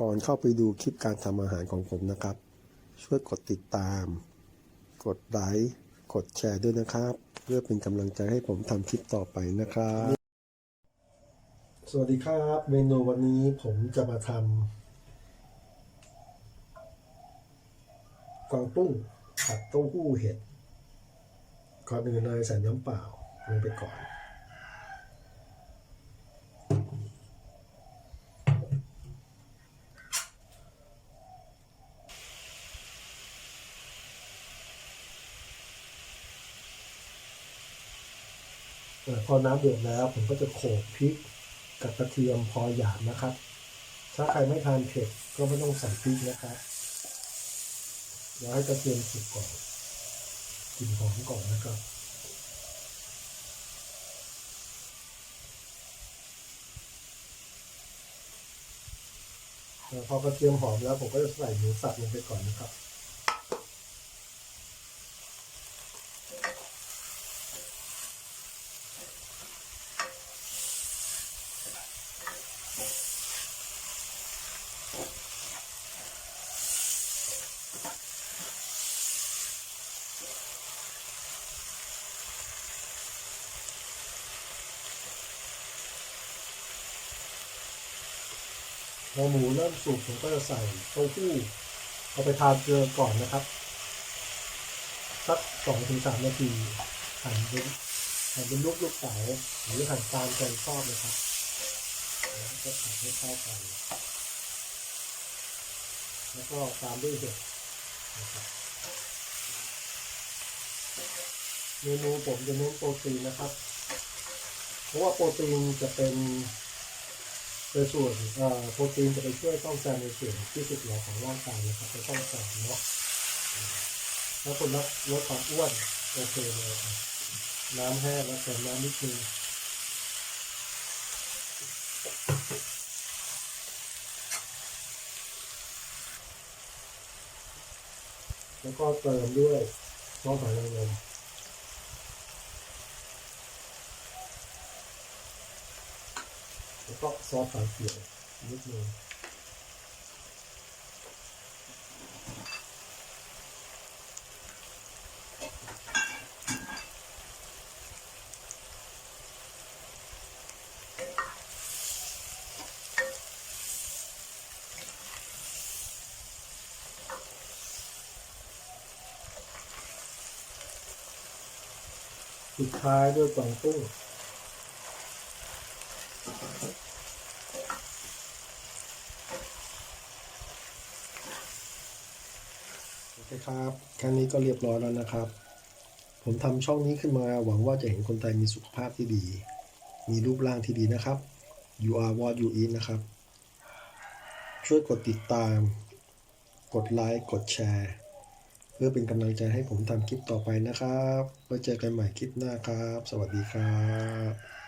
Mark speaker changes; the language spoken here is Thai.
Speaker 1: ก่อนเข้าไปดูคลิปการทำอาหารของผมนะครับ ช่วยกดติดตาม กดไลค์กดแชร์ด้วยนะครับ เพื่อเป็นกำลังใจให้ผมทำคลิปต่อไปนะครับ สวัสดีครับ เมนูวันนี้ผมจะมาทำกวางตุ้งผัดเต้าหู้เห็ดก่อนอื่นเลยใส่น้ำเปล่าลงไปก่อน พอน้ำเดือดแล้วผมก็จะโขลกพริกกับกระเทียมพอหยาบนะครับ ถ้าใครไม่ทานเผ็ดก็ไม่ต้องใส่พริกนะครับเดี๋ยวให้กระเทียมสุกก่อนกลิ่นหอมก่อนนะครับพอกระเทียมหอมแล้วผมก็จะใส่หมูสับลงไปก่อนนะครับ พอหมูเริ่มสุกผมก็จะใส่เต้าหู้เอาไปทานเกลือก่อนนะครับ สักสองถึงสามนาทีหั่นเป็นหั่นเป็นลูกลูกเต๋าหรือหั่นตามใจชอบเลยครับแล้วก็ผัดให้เข้ากัน แล้วก็ตามด้วยเห็ดนะครับเมนูผมจะเน้นโปรตีนนะครับ เพราะว่าโปรตีนจะเป็น โดยส่วนโปรตีนจะไปช่วยซ่อมแซมในส่วนที่สึกหรอของร่างกายนะครับไปซ่อมแซมเนาะแล้วคนลดลดความอ้วนโอเคเลยน้ำแห้งแล้วเติมน้ำนิดนึงแล้วก็เติมด้วยซอสหอยนางรมแล้ว ก็ซอสฝาเขียวนิดนึงสุดท้ายด้วยกวางตุ้งโอเคครับแค่นี้ก็เรียบร้อยแล้วนะครับ ผมทำช่องนี้ขึ้นมาหวังว่าจะเห็นคนไทยมีสุขภาพที่ดี มีรูปร่างที่ดีนะครับ you are what you eat นะครับ ช่วยกดติดตาม กดไลค์กดแชร์ เพื่อเป็นกำลังใจให้ผมทำคลิปต่อไปนะครับไว้เจอกันใหม่คลิปหน้าครับ สวัสดีครับ